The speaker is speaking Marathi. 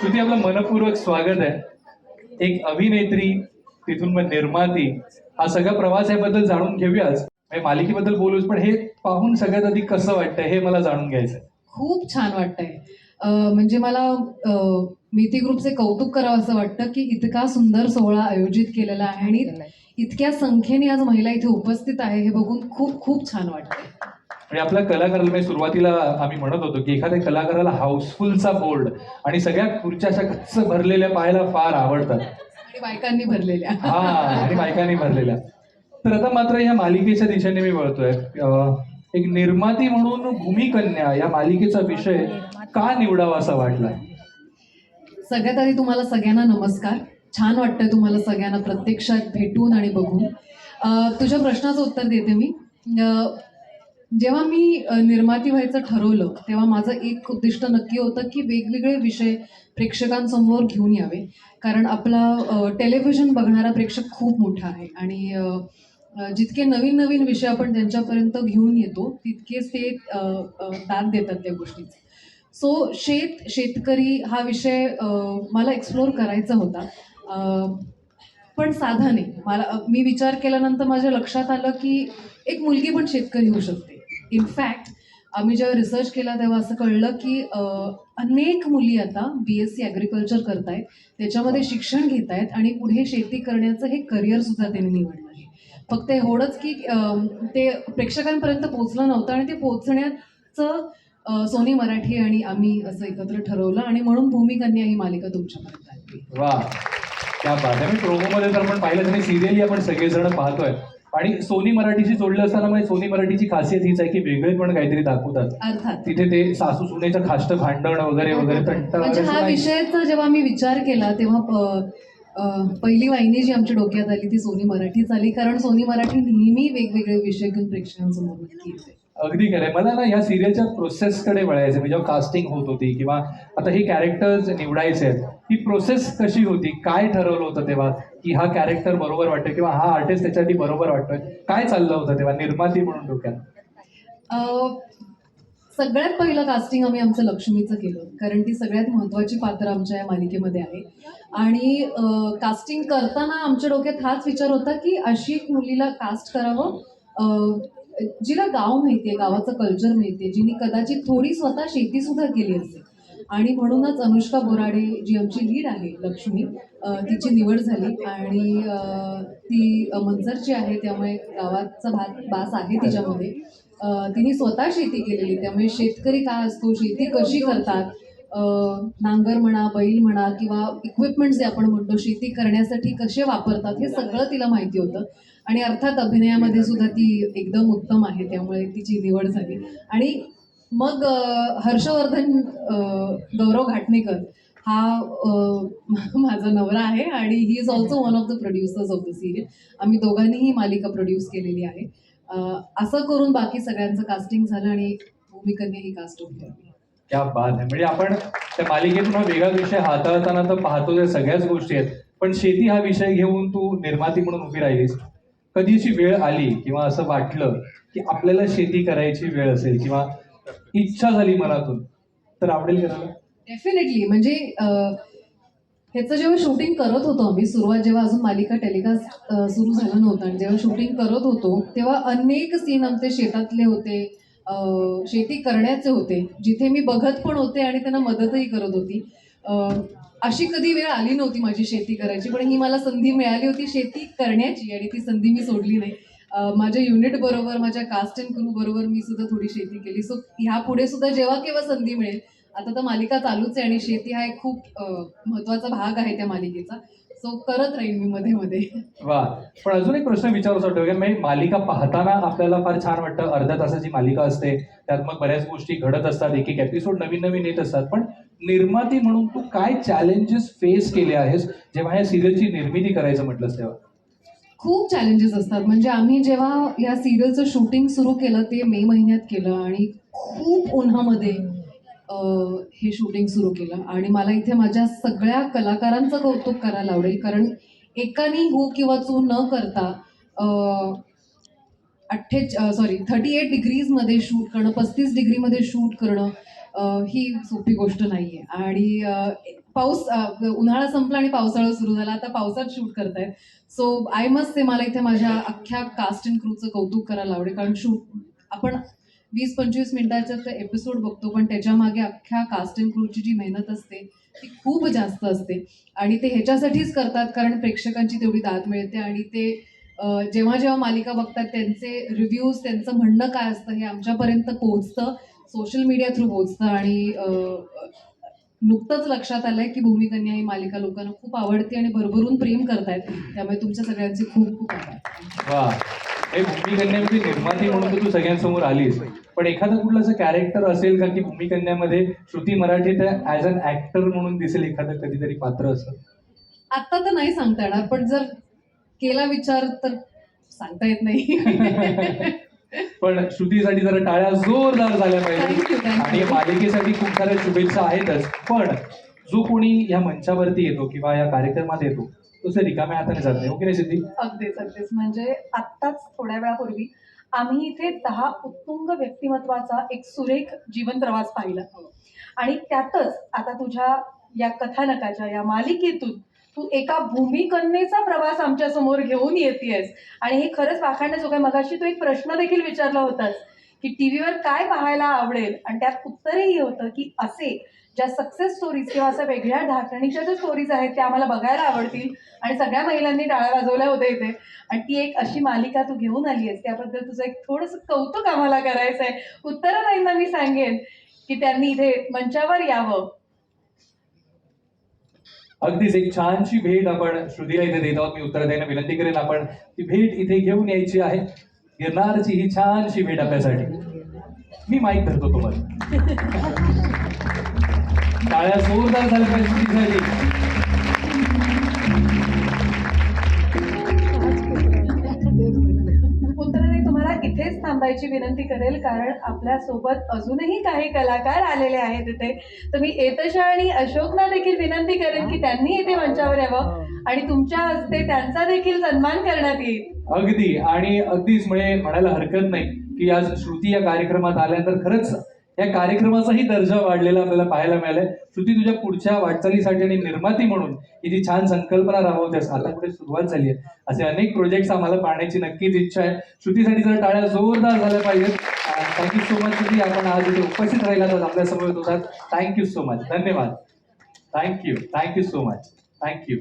श्रुती आपलं मनपूर्वक स्वागत आहे. एक अभिनेत्री तिथून मग निर्माती हा सगळा प्रवास याबद्दल जाणून घेऊयाच. मालिकेबद्दल बोलूच पण हे पाहून सगळ्यात आधी कसं वाटतं हे मला जाणून घ्यायचं. खूप छान वाटतंय. म्हणजे मला मिती ग्रुपचे कौतुक करावं असं वाटतं की इतका सुंदर सोहळा आयोजित केलेला आहे आणि इतक्या संख्येने आज महिला इथे उपस्थित आहे हे बघून खूप खूप छान वाटतंय. म्हणजे आपल्या कलाकाराला म्हणजे सुरुवातीला आम्ही म्हणत होतो की एखाद्या कलाकाराला हाऊसफुलचा बोर्ड आणि सगळ्या खुर्च्या अशा गच्च भरलेल्या पाहायला फार आवडतात. आणि बायकांनी भरलेल्या. हा आणि बायकांनी भरलेल्या. तर आता मात्र या मालिकेच्या दिशेने मी वळतोय. एक निर्माती म्हणून भूमिकन्या या मालिकेचा विषय का निवडावा असा वाटला? सगळ्यात आधी तुम्हाला सगळ्यांना नमस्कार. छान वाटतंय तुम्हाला सगळ्यांना प्रत्यक्षात भेटून आणि बघून. तुझ्या प्रश्नाचं उत्तर देते मी. जेव्हा मी निर्माती व्हायचं ठरवलं तेव्हा माझं एक उद्दिष्ट नक्की होतं की वेगवेगळे विषय प्रेक्षकांसमोर घेऊन यावे. कारण आपला टेलिव्हिजन बघणारा प्रेक्षक खूप मोठा आहे. आणि जितके नवीन नवीन विषय आपण त्यांच्यापर्यंत घेऊन येतो तितकेच ते दाद देतात त्या गोष्टीचे. सो शेत शेतकरी हा विषय मला एक्सप्लोअर करायचा होता. पण साधा नाही. मला मी विचार केल्यानंतर माझ्या लक्षात आलं की एक मुलगी पण शेतकरी होऊ शकते. इनफॅक्ट आम्ही जेव्हा रिसर्च केला तेव्हा असं कळलं की अनेक मुली आता बी एस सी ॲग्रिकल्चर करतायत त्याच्यामध्ये शिक्षण घेत आहेत आणि पुढे शेती करण्याचं हे करिअरसुद्धा त्यांनी निवडलं आहे. फक्त एवढंच की ते प्रेक्षकांपर्यंत पोचलं नव्हतं आणि ते पोचण्याचं सोनी मराठी आणि आम्ही असं एकत्र ठरवलं आणि म्हणून भूमिकन्या ही मालिका तुमच्यापर्यंत आली. वा त्या बात प्रोमोमध्ये तर आपण पाहिलं तरी सिरियली आपण सगळेजण पाहतोय. आणि सोनी मराठीशी जोडलं असताना म्हणजे सोनी मराठीची खासियत हीच आहे की वेगळे पण काहीतरी दाखवतात. अर्थात. तिथे ते सासू सुनेचं खाष्ट भांडण वगैरे वगैरे म्हणजे हा. विषयाचा जेव्हा मी विचार केला तेव्हा पहिली वाहिनी जी आमच्या डोक्यात आली ती सोनी मराठीच आली कारण सोनी मराठी नेहमी वेगवेगळे विषय घेऊन प्रेक्षकांसमोर नक्की येते. अगदी खरंय मला ना या सिरियलच्या प्रोसेसकडे वळायचं म्हणजे जेव्हा कास्टिंग होत होती किंवा आता हे कॅरेक्टर्स निवडायचे आहेत ही प्रोसेस कशी होती? काय ठरवलं होतं तेव्हा? की हा कॅरेक्टर बरोबर वाटतोय किंवा हा आर्टिस्ट त्याच्यासाठी बरोबर वाटतोय? काय चाललं होतं तेव्हा? निर्माती म्हणून डोक्यात. सगळ्यात पहिलं कास्टिंग आम्ही आमचं लक्ष्मीचं केलं. कारण ती सगळ्यात महत्त्वाची पात्र आमच्या या मालिकेमध्ये आहे. आणि कास्टिंग करताना आमच्या डोक्यात हाच विचार होता की अशी एक मुलीला कास्ट करावं. जिला गाव माहिती आहे गावाचं कल्चर माहिती आहे जिने कदाचित थोडी स्वतः शेती सुद्धा केली असेल. आणि म्हणूनच अनुष्का बोराडे जी आमची लीड आहे लक्ष्मी तिची निवड झाली. आणि ती मंजरची आहे त्यामुळे गावाचा भाग बास आहे तिच्यामध्ये. तिने स्वतः शेती केलेली त्यामुळे शेतकरी काय असतो शेती कशी करतात नांगर म्हणा बैल म्हणा किंवा इक्विपमेंट जे आपण म्हणतो शेती करण्यासाठी कसे वापरतात हे सगळं तिला माहिती होतं. आणि अर्थात अभिनयामध्ये सुद्धा ती एकदम उत्तम आहे त्यामुळे तिची निवड झाली. आणि मग हर्षवर्धन गौरव घाटणेकर हा माझा नवरा आहे आणि he is also one of the producers of the serial आम्ही दोघांनी ही मालिका प्रोड्यूस केलेली आहे. असं करून बाकी सगळ्यांचं कास्टिंग झालं आणि भूमिकांनी ही कास्ट होती क्या बात आहे म्हणजे आपण त्या मालिकेतून हा वेगळा विषय हाताळताना तर पाहतो त्या सगळ्याच गोष्टी आहेत. पण शेती हा विषय घेऊन तू निर्माती म्हणून उभी राहिलीस. कधीची वेळ आली किंवा असं वाटलं की आपल्याला शेती करायची वेळ असेल किंवा इच्छा झाली मनातून तर आवडेल करायला डेफिनेटली म्हणजे ह्याचं जेव्हा शूटिंग करत होतो आम्ही सुरुवात जेव्हा अजून मालिका टेलिकास्ट सुरू झालं नव्हतं आणि जेव्हा शूटिंग करत होतो तेव्हा अनेक सीन आमचे शेतातले होते शेती करण्याचे होते जिथे मी बघत पण होते आणि त्यांना मदतही करत होती. अशी कधी वेळ आली नव्हती माझी शेती करायची पण ही मला संधी मिळाली होती शेती करण्याची आणि ती संधी मी सोडली नाही. माझ्या युनिट बरोबर माझ्या कास्ट अँड क्रू बरोबर मी सुद्धा थोडी शेती केली. सो ह्या पुढे सुद्धा जेव्हा केव्हा संधी मिळेल आता तर मालिका चालूच आहे आणि शेती हा एक खूप महत्त्वाचा भाग आहे त्या मालिकेचा. सो करत राहील मी मध्ये मध्ये. वा. पण अजून एक प्रश्न विचारू शकतो म्हणजे मालिका पाहताना आपल्याला फार छान वाटतं अर्ध्या तासाची मालिका असते त्यात मग बऱ्याच गोष्टी घडत असतात एक एक एपिसोड नवीन नवीन येत असतात. पण निर्माती म्हणून तू काय चॅलेंजेस फेस केले आहेस? जेव्हा या सिरियलची निर्मिती करायचं म्हटलंस तेव्हा. खूप चॅलेंजेस असतात. म्हणजे आम्ही जेव्हा या सिरियलचं शूटिंग सुरू केलं ते मे महिन्यात केलं आणि खूप उन्हामध्ये हे शूटिंग सुरू केलं. आणि मला इथे माझ्या सगळ्या कलाकारांचं कौतुक करायला आवडेल. कारण एकानी हो किंवा चू न करता अठ्ठे सॉरी थर्टी एट डिग्रीजमध्ये शूट करणं पस्तीस डिग्रीमध्ये शूट करणं ही सोपी गोष्ट नाहीये. आणि पाऊस उन्हाळा संपला आणि पावसाळा सुरू झाला आता पावसात शूट करतायत. सो आय मस्ट से मला इथे माझ्या अख्ख्या कास्ट अँड क्रूचं कौतुक करायला आवडेल. कारण शूट आपण वीस पंचवीस मिनिटाचा एपिसोड बघतो पण त्याच्यामागे अख्ख्या कास्ट अँड क्रूची जी मेहनत असते ती खूप जास्त असते. आणि ते ह्याच्यासाठीच करतात कारण प्रेक्षकांची तेवढी दाद मिळते आणि ते जेव्हा जेव्हा मालिका बघतात त्यांचे रिव्ह्यूज त्यांचं म्हणणं काय असतं हे आमच्यापर्यंत पोहोचतं. सोशल मीडिया थ्रू पोहोचतं आणि नुकतंच लक्षात आलंय की भूमिकन्या ही मालिका लोकांना खूप आवडते आणि भरभरून प्रेम करतायत. त्यामुळे तुमच्या सगळ्यांचे खूप खूप आभार. हे. भूमिकन्यामध्ये निर्माती म्हणून तर तू सगळ्यांसमोर आलीस. पण एखादं कुठलं असं कॅरेक्टर असेल का की भूमिकन्यामध्ये श्रुती मराठीत ऍज अन ऍक्टर म्हणून दिसेल एखादं कधीतरी पात्र असं? आत्ता तर नाही सांगता येणार पण जर केला विचार तर सांगता येत नाही. पण श्रुतीसाठी जरा टाळ्या जोरदार झाल्या पाहिजे. आणि. मालिकेसाठी खूप साऱ्या शुभेच्छा आहेतच. पण जो कोणी या मंचावरती येतो किंवा या कार्यक्रमात येतो तो सर रिकाम्या हाताने जात नाही. हो की नाही सिद्धी? अगदीच अगदीच. म्हणजे आत्ताच थोड्या वेळापूर्वी आम्ही इथे दहा उत्तुंग व्यक्तिमत्वाचा एक सुरेख जीवन प्रवास पाहिला. आणि त्यातच आता तुझ्या या कथानकाच्या या मालिकेतून तू एका भूमिकन्येचा प्रवास आमच्यासमोर घेऊन येतेस आणि हे खरंच वाखाणण्याजोगं काय मगाशी तू एक प्रश्न देखील विचारला होतास की टीव्हीवर काय पाहायला आवडेल? आणि त्यात उत्तरही होतं की असे ज्या सक्सेस स्टोरीज किंवा अशा वेगळ्या ढाकणीच्या ज्या स्टोरीज आहेत त्या आम्हाला बघायला आवडतील. आणि सगळ्या महिलांनी टाळ्या वाजवल्या होत्या इथे. आणि ती एक अशी मालिका तू घेऊन आली आहेस. त्याबद्दल तुझं एक थोडंसं कौतुक आम्हाला करायचं आहे उत्तरताईंना मी सांगेन की त्यांनी इथे मंचावर यावं. अगदीच एक छानशी भेट आपण श्रुतीला इथे देत आहोत. मी उत्तरादायीने विनंती करेन आपण ती भेट इथे घेऊन यायची आहे. गिरणारची ही छानशी भेट आपल्यासाठी. मी माहीत धरतो तुम्हाला. टाळ्या जोरदार झाल्या पाहिजे थांबायची विनंती करेल कारण आपल्यासोबत अजूनही काही कलाकार आलेले आहेत इथे. तर मी एतशा आणि अशोकना देखील विनंती करेन की त्यांनी इथे मंचावर यावं आणि तुमच्या हस्ते त्यांचा देखील सन्मान करण्यात येईल. अगदी. आणि अगदीच म्हणजे म्हणायला हरकत नाही की आज श्रुती या कार्यक्रमात आल्यानंतर खरंच या कार्यक्रमाचाही दर्जा वाढलेला आपल्याला पाहायला मिळालाय. श्रुती तुझ्या पुढच्या वाटचालीसाठी आणि निर्माती म्हणून ही जी छान संकल्पना राबवतेस आता कुठे सुरुवात झाली आहे? असे अनेक प्रोजेक्ट्स आम्हाला पाहण्याची नक्कीच इच्छा आहे. श्रुतीसाठी जर टाळ्या जोरदार झाल्या पाहिजेत. Thank you so much Shruti. आपण आज इथे उपस्थित राहिला तर आपल्यासमोर होतात. थँक्यू सो मच धन्यवाद. Thank you thank you so much thank you